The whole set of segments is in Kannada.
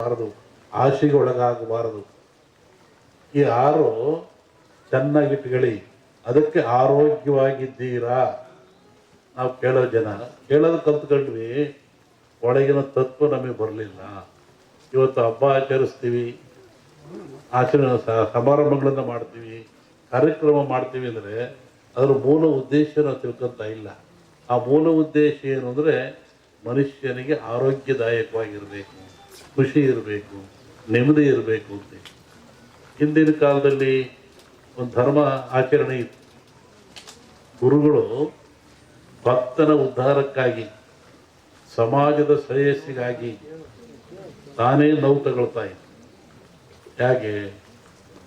ಬಾರದು ಆಶೆಗೆ ಒಳಗಾಗಬಾರದು ಈ ಆರು ಚೆನ್ನಾಗಿಟ್ಕೊಳ್ಳಿ. ಅದಕ್ಕೆ ಆರೋಗ್ಯವಾಗಿದ್ದೀರಾ? ನಾವು ಕೇಳೋ ಜನ, ಕೇಳೋದು ಕಲ್ತ್ಕೊಂಡ್ವಿ, ಒಳಗಿನ ತತ್ವ ನಮಗೆ ಬರಲಿಲ್ಲ. ಇವತ್ತು ಹಬ್ಬ ಆಚರಿಸ್ತೀವಿ, ಆಚರಣೆ ಸಮಾರಂಭಗಳನ್ನು ಮಾಡ್ತೀವಿ, ಕಾರ್ಯಕ್ರಮ ಮಾಡ್ತೀವಿ ಅಂದರೆ ಅದರ ಮೂಲ ಉದ್ದೇಶ ನಾವು ತಿಳ್ಕೊತಾ ಇಲ್ಲ. ಆ ಮೂಲ ಉದ್ದೇಶ ಏನು ಅಂದರೆ ಮನುಷ್ಯನಿಗೆ ಆರೋಗ್ಯದಾಯಕವಾಗಿರಬೇಕು. ಖುಷಿ ಇರಬೇಕು, ನೆಮ್ಮದಿ ಇರಬೇಕು ಅಂತ. ಹಿಂದಿನ ಕಾಲದಲ್ಲಿ ಒಂದು ಧರ್ಮ ಆಚರಣೆ ಇತ್ತು. ಗುರುಗಳು ಭಕ್ತನ ಉದ್ಧಾರಕ್ಕಾಗಿ, ಸಮಾಜದ ಶ್ರೇಯಸ್ಸಿಗಾಗಿ ತಾನೇ ನೋವು ತಗೊಳ್ತಾ ಇದ್ದ ಹೇಗೆ?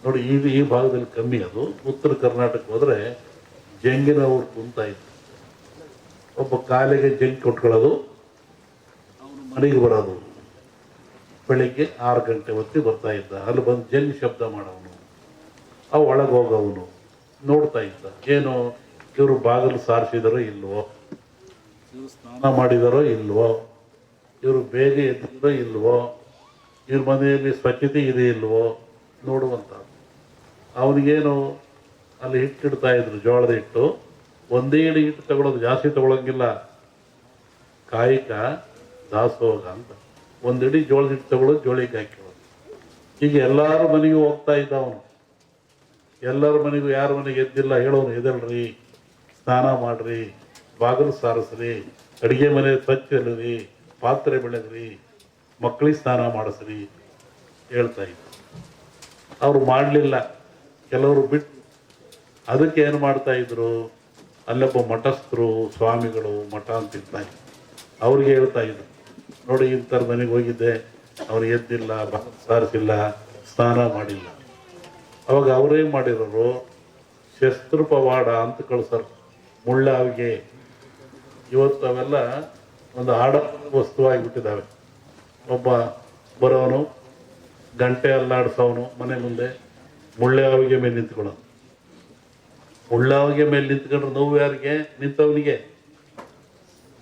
ನೋಡಿ, ಈ ಈ ಭಾಗದಲ್ಲಿ ಕಮ್ಮಿ ಅದು. ಉತ್ತರ ಕರ್ನಾಟಕ ಹೋದರೆ ಜಂಗಿನವ್ರು ಕುಂತಾ ಇತ್ತು ಒಬ್ಬ ಕಾಲಿಗೆ ಜಂಗ್ ಕೊಟ್ಕೊಳ್ಳೋದು, ಅವನು ಮನೆಗೆ ಬರೋದು. ಬೆಳಿಗ್ಗೆ ಆರು ಗಂಟೆ ಹೊತ್ತಿಗೆ ಬರ್ತಾ ಇದ್ದ. ಅಲ್ಲಿ ಬಂದು ಜನ್ ಶಬ್ದ ಮಾಡೋನು ಅವು ಒಳಗೆ ಹೋಗವನು. ನೋಡ್ತಾ ಇದ್ದ. ಏನು ಇವರು ಬಾಗಿಲು ಸಾರಿಸಿದಾರೋ ಇಲ್ವೋ? ಇವರು ಸ್ನಾನ ಮಾಡಿದಾರೋ ಇಲ್ವೋ? ಇವರು ಬೇಗ ಎದ್ದಿದ್ರೋ ಇಲ್ವೋ? ಇವ್ರ ಮನೆಯಲ್ಲಿ ಸ್ವಚ್ಛತೆ ಇದೆ ಇಲ್ವೋ? ನೋಡುವಂಥ ಅವನಿಗೇನು ಅಲ್ಲಿ ಹಿಟ್ಟಿಡ್ತಾ ಇದ್ರು, ಜೋಳದ ಹಿಟ್ಟು. ಒಂದೇ ಹಿಟ್ಟು ತಗೊಳ್ಳೋದು ಜಾಸ್ತಿ ತಗೊಳಂಗಿಲ್ಲ. ಕಾಯಿಕ ದಾಸೋಗ ಅಂತ. ಒಂದಿಡಿ ಜೋಳದ ಹಿಟ್ಟು ತಗೊಳ್ಳೋದು, ಜೋಳಿಗೆ ಹಾಕಿರೋದು ಈಗ ಎಲ್ಲರೂ ಮನೆಗೂ ಹೋಗ್ತಾ ಇದ್ದ ಅವನು ಎಲ್ಲರ ಮನೆಗೂ ಯಾರ ಮನೆಗೆ ಎದ್ದಿಲ್ಲ ಹೇಳೋನು ಎದಲ್ರಿ ಸ್ನಾನ ಮಾಡ್ರಿ, ಬಾಗಿಲು ಸಾರಿಸ್ರಿ, ಅಡುಗೆ ಮನೆ ಸ್ವಚ್ಛ ಇಲ್ಲರಿ, ಪಾತ್ರೆ ಬೆಳೆದ್ರಿ ಮಕ್ಕಳಿಗೆ ಸ್ನಾನ ಮಾಡಿಸ್ರಿ, ಹೇಳ್ತಾ ಇದ್ದ. ಅವರು ಮಾಡಲಿಲ್ಲ. ಕೆಲವರು ಬಿಟ್ಟು ಅದಕ್ಕೆ ಏನು ಮಾಡ್ತಾ ಇದ್ರು? ಅಲ್ಲೊಬ್ಬ ಮಠಸ್ಥರು, ಸ್ವಾಮಿಗಳು ಮಠ ಅಂತ ಇರ್ತಾರೆ ಅವ್ರಿಗೆ ಹೇಳ್ತಾ ಇದ್ರು. ನೋಡಿ ಇಂಥ ಮನೆಗೆ ಹೋಗಿದ್ದೆ. ಅವ್ರು ಎದ್ದಿಲ್ಲ ಸಾರಿಸಿಲ್ಲ ಸ್ನಾನ ಮಾಡಿಲ್ಲ. ಅವಾಗ ಅವರೇನು ಮಾಡಿರೋರು, ಶಸ್ತ್ರಪವಾಡ ಅಂತ ಕಳ್ಸರು. ಮುಳ್ಳಾವಿಗೆ ಇವತ್ತು ಅವೆಲ್ಲ ಒಂದು ಆಡ ವಸ್ತುವಾಗಿಬಿಟ್ಟಿದ್ದಾವೆ. ಒಬ್ಬ ಬರೋನು, ಗಂಟೆ ಅಲ್ಲಾಡ್ಸೋನು ಮನೆ ಮುಂದೆ ಮುಳ್ಳಾವಿಗೆ ಮೇಲೆ ನಿಂತ್ಕೊಳ್ಳೋನು. ಮುಳ್ಳಾವಿಗೆ ಮೇಲೆ ನಿಂತ್ಕೊಂಡ್ರೆ ನೋವು ಯಾರಿಗೆ? ನಿಂತವನಿಗೆ.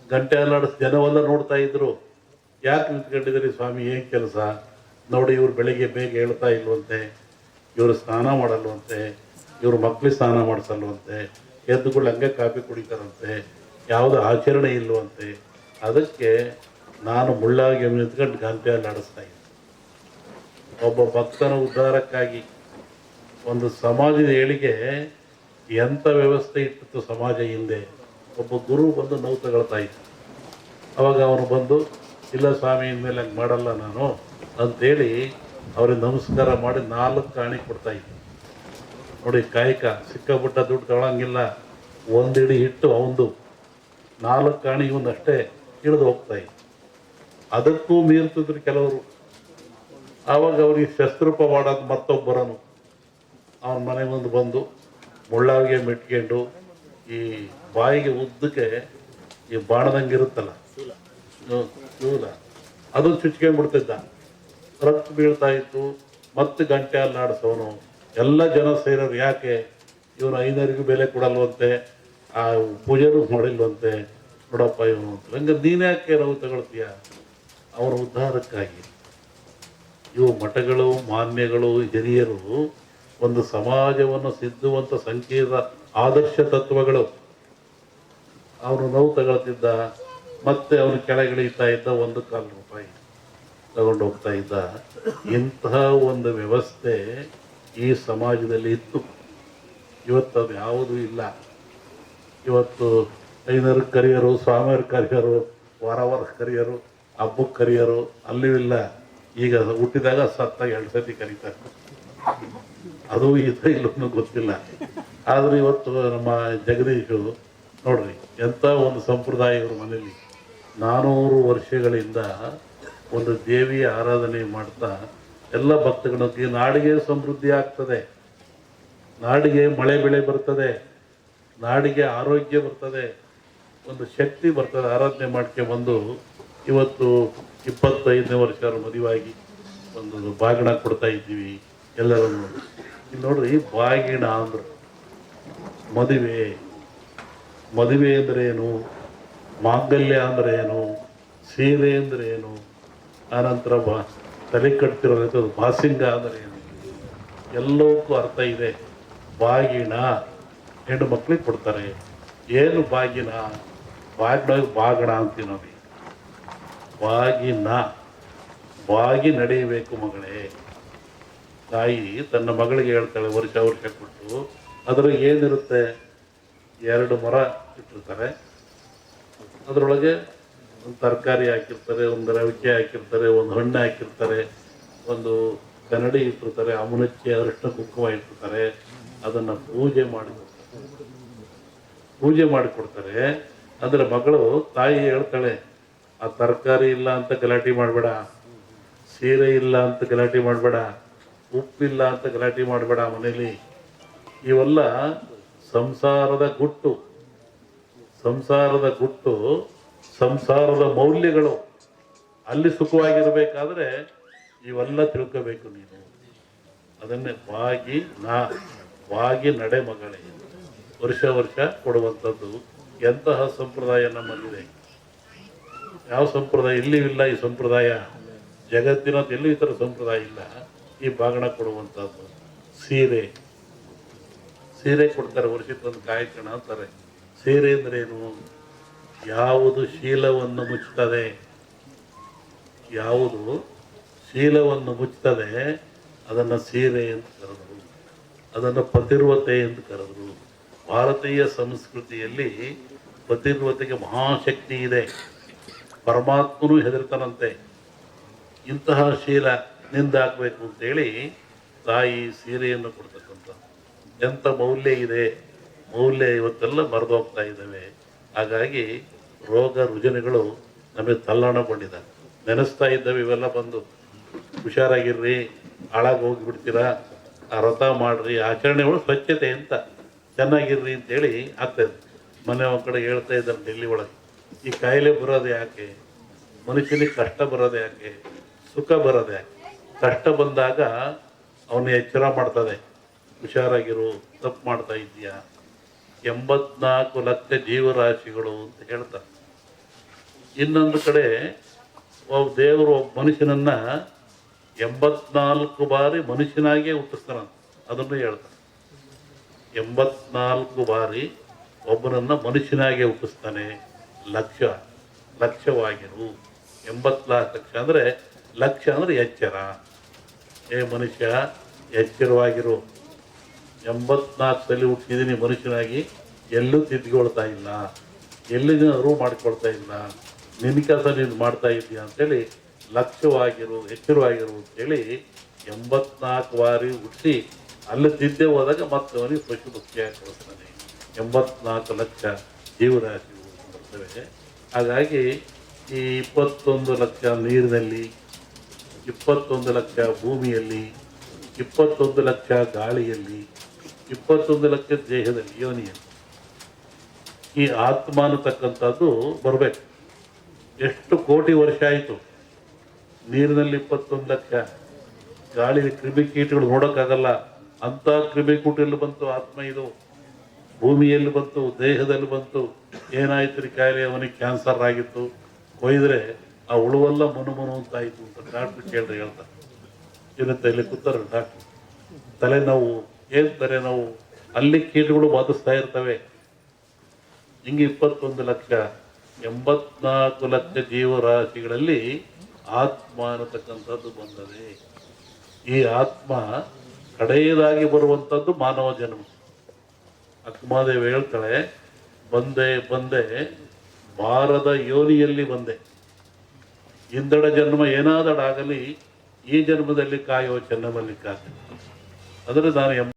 ಗಂಟೆ ಅಲ್ಲಾಡಿಸ್ ಜನವೆಲ್ಲ ನೋಡ್ತಾ ಇದ್ರು. ಯಾಕೆ ನಿಂತ್ಕೊಂಡಿದ್ದೀರಿ ಸ್ವಾಮಿ, ಏನು ಕೆಲಸ? ನೋಡಿ, ಇವ್ರು ಬೆಳಿಗ್ಗೆ ಬೇಗ ಹೇಳ್ತಾ ಇಲ್ವಂತೆ, ಇವರು ಸ್ನಾನ ಮಾಡಲ್ವಂತೆ, ಇವ್ರ ಮಕ್ಕಳಿಗೆ ಸ್ನಾನ ಮಾಡಿಸಲ್ವಂತೆ ಎದ್ದುಗಳು ಹಂಗೆ ಕಾಫಿ ಕುಡಿತಾರಂತೆ, ಯಾವುದು ಆಚರಣೆ ಇಲ್ವಂತೆ. ಅದಕ್ಕೆ ನಾನು ಮುಳ್ಳಾಗಿ ನಿಂತ್ಕೊಂಡು ಗಂಟೆಯಲ್ಲಿ ನಡೆಸ್ತಾ ಇದ್ದೆ. ಒಬ್ಬ ಭಕ್ತನ ಉದ್ಧಾರಕ್ಕಾಗಿ ಒಂದು ಸಮಾಜದ ಏಳಿಗೆ ಎಂಥ ವ್ಯವಸ್ಥೆ ಇಟ್ಟಿತ್ತು ಸಮಾಜ ಹಿಂದೆ? ಒಬ್ಬ ಗುರು ಬಂದು ನೋವು ತಗೊಳ್ತಾ ಇದ್ದ. ಅವಾಗ ಅವನು ಬಂದು ಇಲ್ಲ ಸ್ವಾಮಿ, ಇನ್ಮೇಲೆ ಹಂಗೆ ಮಾಡಲ್ಲ ನಾನು ಅಂತೇಳಿ ಅವ್ರಿಗೆ ನಮಸ್ಕಾರ ಮಾಡಿ ನಾಲ್ಕು ಕಾಣಿ ಕೊಡ್ತಾ ಇದ್ದೆ. ನೋಡಿ, ಕಾಯಕ ಸಿಕ್ಕಾಬಿಟ್ಟ ದುಡ್ಡು ತಗೊಳಂಗಿಲ್ಲ. ಒಂದಿಡಿ ಹಿಟ್ಟು ಅವಂದು. ನಾಲ್ಕು ಕಾಣಿ ಒಂದಷ್ಟೇ ಇಳಿದು ಹೋಗ್ತಾ ಇದ್ದ. ಅದಕ್ಕೂ ಮೀರ್ತಿದ್ರು ಕೆಲವರು. ಆವಾಗ ಅವ್ರಿಗೆ ಶಸ್ತ್ರೂಪ ಮಾಡೋದು ಮತ್ತೊಬ್ಬರನು. ಅವನ ಮನೆ ಮುಂದೆ ಬಂದು ಮುಳ್ಳಾವಿಗೆ ಮೆಟ್ಕೊಂಡು ಈ ಬಾಯಿಗೆ ಉದ್ದಕ್ಕೆ ಈ ಬಾಣದಂಗೆ ಇರುತ್ತಲ್ಲ ಅದನ್ನು ಚುಚ್ಕೊಂಡ್ಬಿಡ್ತಿದ್ದ ರಕ್ತ ಬೀಳ್ತಾ ಇತ್ತು, ಮತ್ತೆ ಗಂಟೆ ಅಲ್ಲಾಡಿಸೋನು ಎಲ್ಲ ಜನ ಸೇರೋರು ಯಾಕೆ? ಇವನು ಐನರಿಗೂ ಬೆಲೆ ಕೊಡಲ್ವಂತೆ, ಆ ಪೂಜೆನೂ ಮಾಡಿಲ್ವಂತೆ. ನೋಡಪ್ಪ ಇವನು ಅಂತ. ಹಂಗೆ ನೀನು ಯಾಕೆ ನಾವು ತಗೊಳ್ತೀಯ? ಅವರ ಉದ್ಧಾರಕ್ಕಾಗಿ. ಇವು ಮಠಗಳು, ಮಾನ್ಯಗಳು, ಹಿರಿಯರು ಒಂದು ಸಮಾಜವನ್ನು ಸಿದ್ಧುವಂತ ಸಂಕೀರ್ಣ ಆದರ್ಶ ತತ್ವಗಳು. ಅವನು ನೋವು ತಗೊಳ್ತಿದ್ದ. ಮತ್ತೆ ಅವನು ಕೆಳಗಿಳಿತಾ ಇದ್ದ ಒಂದು ಕಾಲು ರೂಪಾಯಿ ತಗೊಂಡು ಹೋಗ್ತಾ ಇದ್ದ. ಇಂತಹ ಒಂದು ವ್ಯವಸ್ಥೆ ಈ ಸಮಾಜದಲ್ಲಿ ಇತ್ತು. ಇವತ್ತು ಅದು ಯಾವುದೂ ಇಲ್ಲ. ಇವತ್ತು ಐನರು ಕರಿಯರು, ಸ್ವಾಮಿಯರು ಕರಿಯರು ವಾರ ವಾರ ಕರಿಯರು ಹಬ್ಬಕ್ಕೆ ಕರಿಯರು ಅಲ್ಲೂ ಇಲ್ಲ. ಈಗ ಹುಟ್ಟಿದಾಗ ಸತ್ತ ಎರಡು ಸತಿ ಕರೀತಾರೆ. ಅದು ಇದು ಇಲ್ಲೂ ಗೊತ್ತಿಲ್ಲ. ಆದರೂ ಇವತ್ತು ನಮ್ಮ ಜಗದೀಶು ನೋಡ್ರಿ ಎಂಥ ಒಂದು ಸಂಪ್ರದಾಯ ಇವ್ರ ಮನೇಲಿ. ನಾನೂರು ವರ್ಷಗಳಿಂದ ಒಂದು ದೇವಿಯ ಆರಾಧನೆ ಮಾಡ್ತಾ ಎಲ್ಲ ಭಕ್ತಗಳಿಗೆ ನಾಡಿಗೆ ಸಮೃದ್ಧಿ ಆಗ್ತದೆ. ನಾಡಿಗೆ ಮಳೆ ಬೆಳೆ ಬರ್ತದೆ. ನಾಡಿಗೆ ಆರೋಗ್ಯ ಬರ್ತದೆ. ಒಂದು ಶಕ್ತಿ ಬರ್ತದೆ. ಆರಾಧನೆ ಮಾಡ್ಕೊಂಬಂದು ಇವತ್ತು ಇಪ್ಪತ್ತೈದನೇ ವರ್ಷ ಮದುವಾಗಿ ಒಂದು ಬಾಗಿಣ ಕೊಡ್ತಾ ಇದ್ದೀವಿ ಎಲ್ಲರನ್ನು. ಇಲ್ಲಿ ನೋಡ್ರಿ ಬಾಗಿಣ ಅಂದರು ಮದುವೆ. ಮದುವೆ ಅಂದರೆ ಏನು? ಮಾಂಗಲ್ಯ ಅಂದ್ರೆ ಏನು? ಸೀರೆ ಅಂದ್ರೆ ಏನು? ಆನಂತರ ಬಾ, ತಲೆ ಕಟ್ತಿರೋದು ಬಾಸಿಂಗ ಅಂದರೆ ಏನು? ಎಲ್ಲವಕ್ಕೂ ಅರ್ಥ ಇದೆ. ಬಾಗಿನ ಹೆಣ್ಣು ಮಕ್ಕಳಿಗೆ ಕೊಡ್ತಾರೆ. ಏನು ಬಾಗಿನ ಬಾಗಿನ ಬಾಗಣ ಅಂತೀವಿ ನಾವು. ಬಾಗಿನ ಬಾಗಿ ನಡೆಯಬೇಕು ಮಗಳೇ. ತಾಯಿ ತನ್ನ ಮಗಳಿಗೆ ಹೇಳ್ತಾಳೆ, ವರ್ಷ ವರ್ಷ ಕೊಟ್ಟು. ಅದ್ರಾಗ ಏನಿರುತ್ತೆ? ಎರಡು ಮರ ಇಟ್ಟಿರ್ತಾರೆ. ಅದರೊಳಗೆ ಒಂದು ತರಕಾರಿ ಹಾಕಿರ್ತಾರೆ, ಒಂದು ರವಿಕೆ ಹಾಕಿರ್ತಾರೆ, ಒಂದು ಹಣ್ಣು ಹಾಕಿರ್ತಾರೆ, ಒಂದು ಕನ್ನಡಿ ಇಟ್ಟಿರ್ತಾರೆ ಅಮುನಚ್ಚಿ ಅದೃಷ್ಟ ಕುಂಕುಮ ಇಟ್ಟಿರ್ತಾರೆ, ಅದನ್ನು ಪೂಜೆ ಮಾಡಿ ಪೂಜೆ ಮಾಡಿಕೊಡ್ತಾರೆ. ಅದರ ಮಗಳು ತಾಯಿ ಹೇಳ್ತಾಳೆ, ಆ ತರಕಾರಿ ಇಲ್ಲ ಅಂತ ಗಲಾಟೆ ಮಾಡಬೇಡ, ಸೀರೆ ಇಲ್ಲ ಅಂತ ಗಲಾಟೆ ಮಾಡಬೇಡ, ಉಪ್ಪಿಲ್ಲ ಅಂತ ಗಲಾಟೆ ಮಾಡಬೇಡ ಮನೇಲಿ. ಇವೆಲ್ಲ ಸಂಸಾರದ ಗುಟ್ಟು. ಸಂಸಾರದ ಗುಟ್ಟು ಸಂಸಾರದ ಮೌಲ್ಯಗಳು ಅಲ್ಲಿ ಸುಖವಾಗಿರಬೇಕಾದ್ರೆ ಇವೆಲ್ಲ ತಿಳ್ಕೋಬೇಕು ನೀನು. ಅದನ್ನೇ ಬಾಗಿ ನಾ, ಬಾಗಿ ನಡೆ ಮಗಳೇ. ವರ್ಷ ವರ್ಷ ಕೊಡುವಂಥದ್ದು ಎಂತಹ ಸಂಪ್ರದಾಯ ನಮ್ಮಲ್ಲಿದೆ? ಯಾವ ಸಂಪ್ರದಾಯ? ಇಲ್ಲಿಯೂ ಇಲ್ಲ ಈ ಸಂಪ್ರದಾಯ. ಜಗತ್ತಿನ ಎಲ್ಲಿ ಈ ಥರ ಸಂಪ್ರದಾಯ ಇಲ್ಲ. ಈ ಬಾಗಣ ಕೊಡುವಂಥದ್ದು. ಸೀರೆ. ಸೀರೆ ಕೊಡ್ತಾರೆ ವರ್ಷಕ್ಕೊಂದು ಕಾಯಕಣ ಅಂತಾರೆ. ಸೀರೆ ಅಂದ್ರೇನು? ಯಾವುದು ಶೀಲವನ್ನು ಮುಚ್ಚುತ್ತದೆ? ಯಾವುದು ಶೀಲವನ್ನು ಮುಚ್ಚುತ್ತದೆ? ಅದನ್ನು ಸೀರೆ ಅಂತ ಕರೆದರು. ಅದನ್ನು ಪತಿರ್ವತೆ ಎಂದು ಕರೆದರು. ಭಾರತೀಯ ಸಂಸ್ಕೃತಿಯಲ್ಲಿ ಪತಿರ್ವತೆಗೆ ಮಹಾಶಕ್ತಿ ಇದೆ. ಪರಮಾತ್ಮನೂ ಹೆದರ್ತಾನಂತೆ. ಇಂತಹ ಶೀಲ ನಿಂದಾಕಬೇಕು ಅಂತೇಳಿ ತಾಯಿ ಸೀರೆಯನ್ನು ಕೊಡ್ತಕ್ಕಂಥ ಎಂಥ ಮೌಲ್ಯ ಇದೆ? ಮೌಲ್ಯ ಇವತ್ತೆಲ್ಲ ಮರೆದೋಗ್ತಾ ಇದ್ದಾವೆ. ಹಾಗಾಗಿ ರೋಗ ರುಜಿನಗಳು ನಮಗೆ ತಲ್ಲಣಗೊಂಡಿದ್ದಾವೆ ನೆನೆಸ್ತಾ ಇದ್ದಾವೆ, ಇವೆಲ್ಲ ಬಂದು. ಹುಷಾರಾಗಿರ್ರಿ, ಹಾಳಾಗಿ ಹೋಗಿಬಿಡ್ತೀರಾ, ಆ ವ್ರತ ಮಾಡಿರಿ, ಆಚರಣೆಗಳು ಸ್ವಚ್ಛತೆ ಅಂತ. ಚೆನ್ನಾಗಿರ್ರಿ ಅಂತೇಳಿ ಆಗ್ತಾಯಿದೆ ಮನೆ ಒಂದು ಕಡೆ ಹೇಳ್ತಾ ಇದ್ದಾರೆ ಡೆಲ್ಲಿ ಒಳಗೆ. ಈ ಕಾಯಿಲೆ ಬರೋದು ಯಾಕೆ? ಮನುಷ್ಯನಿಗೆ ಕಷ್ಟ ಬರೋದು ಯಾಕೆ? ಸುಖ ಬರೋದು ಯಾಕೆ? ಕಷ್ಟ ಬಂದಾಗ ಅವನು ಎಚ್ಚರ ಮಾಡ್ತದೆ ಹುಷಾರಾಗಿರು, ತಪ್ಪು ಮಾಡ್ತಾ ಇದೀಯಾ ಎಂಬತ್ನಾಲ್ಕು ಲಕ್ಷ ಜೀವರಾಶಿಗಳು ಅಂತ ಹೇಳ್ತಾರೆ. ಇನ್ನೊಂದು ಕಡೆ ಒಬ್ಬ ದೇವರು ಒಬ್ಬ ಮನುಷ್ಯನನ್ನ ಎಂಬತ್ನಾಲ್ಕು ಬಾರಿ ಮನುಷ್ಯನಾಗಿಯೇ ಹುಟ್ಟಿಸ್ತಾನಂತ ಅದನ್ನು ಹೇಳ್ತಾನೆ ಎಂಬತ್ನಾಲ್ಕು ಬಾರಿ ಒಬ್ಬನನ್ನು ಮನುಷ್ಯನಾಗೆ ಹುಟ್ಟಿಸ್ತಾನೆ. ಲಕ್ಷ, ಲಕ್ಷವಾಗಿರು. ಎಂಬತ್ನಾಲ್ಕು ಲಕ್ಷ ಅಂದರೆ ಲಕ್ಷ ಅಂದರೆ ಎಚ್ಚರ. ಏ ಮನುಷ್ಯ, ಎಚ್ಚರವಾಗಿರು. ಎಂಬತ್ನಾಲ್ಕು ತಲೆ ಹುಟ್ಟಿದ್ದೀನಿ ಮನುಷ್ಯನಾಗಿ, ಎಲ್ಲೂ ತಿದ್ಕೊಳ್ತಾ ಇಲ್ಲ. ಎಲ್ಲಿನ ಅರಿವು ಮಾಡಿಕೊಳ್ತಾ ಇಲ್ಲ? ನಿನ್ನ ಕೆಲಸ ನೀನು ಮಾಡ್ತಾ ಇದ್ದೀಯ ಅಂತೇಳಿ ಲಕ್ಷ್ಯವಾಗಿರು ಎಚ್ಚರವಾಗಿರು ಅಂತೇಳಿ ಎಂಬತ್ನಾಲ್ಕು ಬಾರಿ ಹುಟ್ಟಿ ಅಲ್ಲಿ ತಿದ್ದೆ ಹೋದಾಗ ಮತ್ತೆ ಅವನಿಗೆ ಪಶು ಮುಖ್ಯ ಕೊಡ್ತಾನೆ. ಎಂಬತ್ನಾಲ್ಕು ಲಕ್ಷ ಜೀವರಾಶಿಗಳು ಬರ್ತವೆ ಹಾಗಾಗಿ ಈ ಇಪ್ಪತ್ತೊಂದು ಲಕ್ಷ ನೀರಿನಲ್ಲಿ, ಇಪ್ಪತ್ತೊಂದು ಲಕ್ಷ ಭೂಮಿಯಲ್ಲಿ, ಇಪ್ಪತ್ತೊಂದು ಲಕ್ಷ ಗಾಳಿಯಲ್ಲಿ ಇಪ್ಪತ್ತೊಂದು ಲಕ್ಷ ದೇಹದಲ್ಲಿ ಯೋನಿಯಲ್ಲಿ ಈ ಆತ್ಮ ಅನ್ನತಕ್ಕಂಥದ್ದು ಬರಬೇಕು. ಎಷ್ಟು ಕೋಟಿ ವರ್ಷ ಆಯಿತು? ನೀರಿನಲ್ಲಿ ಇಪ್ಪತ್ತೊಂದು ಲಕ್ಷ. ಗಾಳಿ ಕ್ರಿಮಿಕೀಟಗಳು ನೋಡೋಕ್ಕಾಗಲ್ಲ. ಅಂಥ ಕ್ರಿಮಿಕೂಟಲ್ಲಿ ಬಂತು, ಆತ್ಮ ಇದು. ಭೂಮಿಯಲ್ಲಿ ಬಂತು, ದೇಹದಲ್ಲಿ ಬಂತು. ಏನಾಯ್ತು ರೀ ಕಾಯಿಲೆ? ಅವನಿಗೆ ಕ್ಯಾನ್ಸರ್ ಆಗಿತ್ತು. ಕೊಯ್ದರೆ ಆ ಉಳುವೆಲ್ಲ ಮನು ಮನು ಅಂತ ಆಯಿತು ಅಂತ ಡಾಕ್ಟ್ರು ಕೇಳ್ರಿ ಹೇಳ್ತಾರೆ. ಏನಂತ ಇಲ್ಲಿ ಕೂತಾರೆ ಡಾಕ್ಟ್ರು. ತಲೆನೋವು ಏನು ನಾವು, ಅಲ್ಲಿ ಕೀಟಗಳು ಬಾಧಿಸ್ತಾ ಇರ್ತವೆ. ಹಿಂಗೆ ಇಪ್ಪತ್ತೊಂದು ಲಕ್ಷ, ಎಂಬತ್ನಾಲ್ಕು ಲಕ್ಷ ಜೀವರಾಶಿಗಳಲ್ಲಿ ಆತ್ಮ ಅನ್ನತಕ್ಕಂಥದ್ದು ಬಂದದೆ. ಈ ಆತ್ಮ ಕಡೆಯದಾಗಿ ಬರುವಂಥದ್ದು ಮಾನವ ಜನ್ಮ. ಆತ್ಮಾದೇವಿ ಹೇಳ್ತಾಳೆ, ಬಂದೆ ಬಂದೆ, ಭಾರದ ಯೋನಿಯಲ್ಲಿ ಬಂದೆ. ಹಿಂದಡ ಜನ್ಮ ಏನಾದಡಾಗಲಿ, ಈ ಜನ್ಮದಲ್ಲಿ ಕಾಯೋ ಚೆನ್ನಮಲ್ಲಿಕಾರ್ಜುನ. ಅಂದರೆ ನಾನು ಎಂ